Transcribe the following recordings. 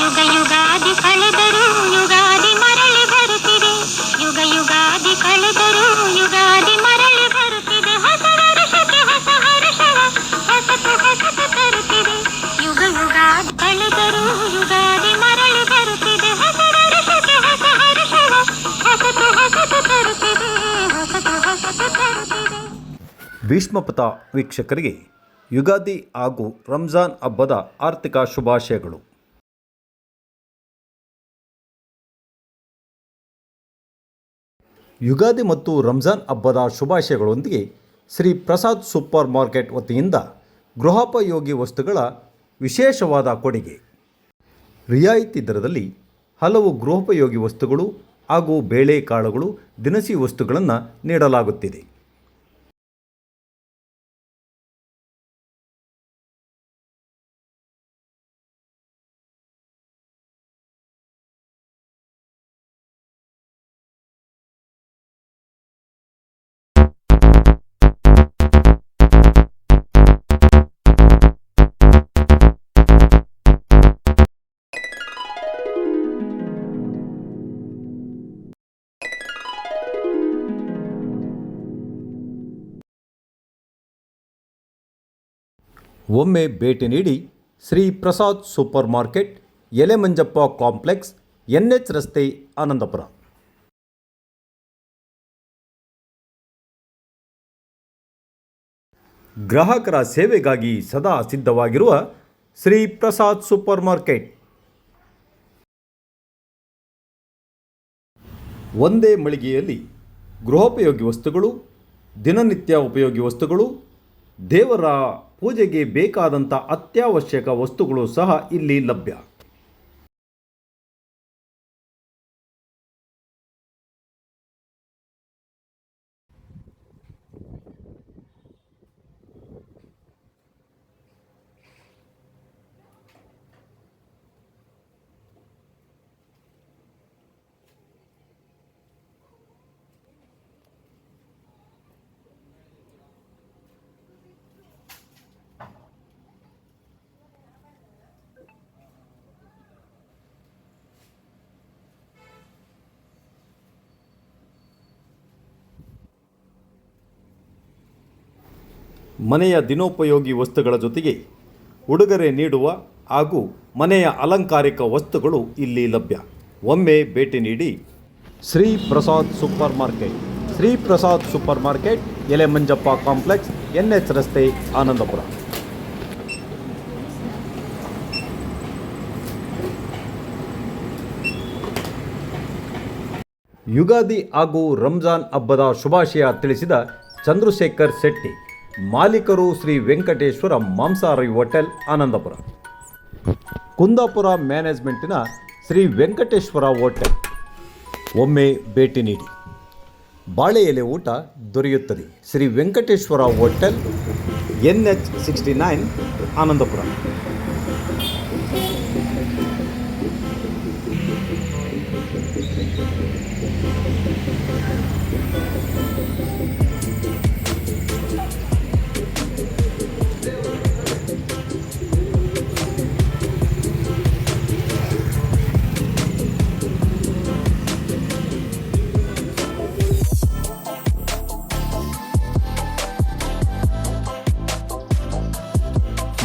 ಯುಗ ಯುಗಾದಿ ಕಳೆದರೂ ಯುಗಾದಿ ಮರಳಿ ಬರುತ್ತಿದೆ. ಯುಗ ಯುಗಾದಿ ಕಳೆದರೂ ಯುಗಾದಿ ಮರಳಿ ಬರುತ್ತಿದೆ. ಹೊಸ ವರ್ಷಕ್ಕೆ ಹೊಸ ಹರ್ಷವ ಹೊಸತು ತರುತ್ತಿದೆ. ಯುಗ ಯುಗಾದಿ ಕಳೆದರೂ ಯುಗಾದಿ ಮರಳಿ ಬರುತ್ತಿದೆ. ಹೊಸ ವೀಕ್ಷಕರಿಗೆ ಯುಗಾದಿ ಹಾಗೂ ರಂಜಾನ್ ಹಬ್ಬದ ಆರ್ಥಿಕ ಶುಭಾಶಯಗಳು. ಯುಗಾದಿ ಮತ್ತು ರಂಜಾನ್ ಹಬ್ಬದ ಶುಭಾಶಯಗಳೊಂದಿಗೆ ಶ್ರೀ ಪ್ರಸಾದ್ ಸೂಪರ್ ಮಾರ್ಕೆಟ್ ವತಿಯಿಂದ ಗೃಹೋಪಯೋಗಿ ವಸ್ತುಗಳ ವಿಶೇಷವಾದ ಕೊಡುಗೆ. ರಿಯಾಯಿತಿ ದರದಲ್ಲಿ ಹಲವು ಗೃಹೋಪಯೋಗಿ ವಸ್ತುಗಳು ಹಾಗೂ ಬೇಳೆಕಾಳುಗಳು ದಿನಸಿ ವಸ್ತುಗಳನ್ನು ನೀಡಲಾಗುತ್ತಿದೆ. ಒಮ್ಮೆ ಭೇಟಿ ನೀಡಿ Shri Prasad super market, Elemanjappa complex N H ರಸ್ತೆ ಆನಂದಪುರ ಗ್ರಾಹಕರ ಸೇವೆಗಾಗಿ ಸದಾ ಸಿದ್ಧವಾಗಿರುವ ಶ್ರೀ ಪ್ರಸಾದ್ ಸೂಪರ್ ಮಾರ್ಕೆಟ್. ಒಂದೇ ಮಳಿಗೆಯಲ್ಲಿ ಗೃಹೋಪಯೋಗಿ ವಸ್ತುಗಳು, ದಿನನಿತ್ಯ ಉಪಯೋಗಿ ವಸ್ತುಗಳು ದೇವರ ಪೂಜೆಗೆ ಬೇಕಾದಂಥ ಅತ್ಯವಶ್ಯಕ ವಸ್ತುಗಳು ಸಹ ಇಲ್ಲಿ ಲಭ್ಯ. ಮನೆಯ ದಿನೋಪಯೋಗಿ ವಸ್ತುಗಳ ಜೊತೆಗೆ ಉಡುಗೊರೆ ನೀಡುವ ಹಾಗೂ ಮನೆಯ ಅಲಂಕಾರಿಕ ವಸ್ತುಗಳು ಇಲ್ಲಿ ಲಭ್ಯ. ಒಮ್ಮೆ ಭೇಟಿ ನೀಡಿ Shri Prasad super market. Shri Prasad super market Ele Manjappa complex N H ರಸ್ತೆ, ಆನಂದಪುರ. ಯುಗಾದಿ ಹಾಗೂ ರಂಜಾನ್ ಹಬ್ಬದ ಶುಭಾಶಯ ತಿಳಿಸಿದ ಚಂದ್ರಶೇಖರ್ ಶೆಟ್ಟಿ. ಮಾಲೀಕರು ಶ್ರೀ ವೆಂಕಟೇಶ್ವರ ಮಾಂಸಾಹಾರಿ ಹೋಟೆಲ್ ಆನಂದಪುರ ಕುಂದಾಪುರ ಮ್ಯಾನೇಜ್ಮೆಂಟಿನ ಶ್ರೀ ವೆಂಕಟೇಶ್ವರ ಹೋಟೆಲ್ ಒಮ್ಮೆ ಭೇಟಿ ನೀಡಿ ಬಾಳೆ ಎಲೆ ಊಟ ದೊರೆಯುತ್ತದೆ Shri Venkateshwara hotel N H sixty nine Anandapura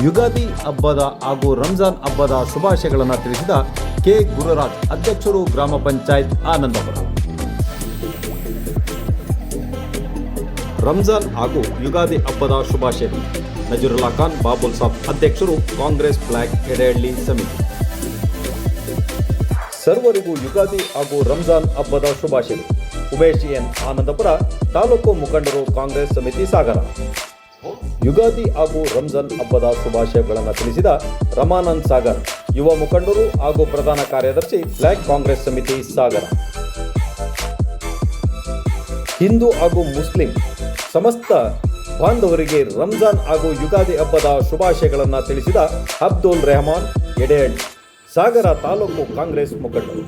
Ugadi ಹಬ್ಬದ ಹಾಗೂ ರಂಜಾನ್ ಹಬ್ಬದ ಶುಭಾಶಯಗಳನ್ನು ತಿಳಿಸಿದ ಕೆ. ಗುರುರಾಜ್, ಅಧ್ಯಕ್ಷರು ಗ್ರಾಮ ಪಂಚಾಯತ್ ಆನಂದಪುರ. ರಂಜಾನ್ ಹಾಗೂ ಯುಗಾದಿ ಹಬ್ಬದ ಶುಭಾಶಯಗಳು ನಜರುಲ್ಲಾ ಖಾನ್, ಬಾಬುಲ್ ಸಾಬ್ ಅಧ್ಯಕ್ಷರು ಕಾಂಗ್ರೆಸ್ ಫ್ಲಾಗ್ ಎಡೆಹಳ್ಳಿ ಸಮಿತಿ. ಸರ್ವರಿಗೂ ಯುಗಾದಿ ಹಾಗೂ ರಂಜಾನ್ ಹಬ್ಬದ ಶುಭಾಶಯಗಳು ಉಮೇಶ್ ಎನ್. ಆನಂದಪುರ, ತಾಲೂಕು ಮುಖಂಡರು ಕಾಂಗ್ರೆಸ್ ಸಮಿತಿ ಸಾಗರ. ಯುಗಾದಿ ಹಾಗೂ ರಂಜಾನ್ ಹಬ್ಬದ ಶುಭಾಶಯಗಳನ್ನು ತಿಳಿಸಿದ ರಮಾನಂದ್ ಸಾಗರ್, ಯುವ ಮುಖಂಡರು ಹಾಗೂ ಪ್ರಧಾನ ಕಾರ್ಯದರ್ಶಿ ಬ್ಲಾಕ್ ಕಾಂಗ್ರೆಸ್ ಸಮಿತಿ ಸಾಗರ. ಹಿಂದೂ ಹಾಗೂ ಮುಸ್ಲಿಂ ಸಮಸ್ತ ಬಾಂಧವರಿಗೆ ರಂಜಾನ್ ಹಾಗೂ ಯುಗಾದಿ ಹಬ್ಬದ ಶುಭಾಶಯಗಳನ್ನು ತಿಳಿಸಿದ ಅಬ್ದುಲ್ ರೆಹಮಾನ್ ಎಡೆಹಳ್ಳಿ ಸಾಗರ ತಾಲೂಕು ಕಾಂಗ್ರೆಸ್ ಮುಖಂಡರು.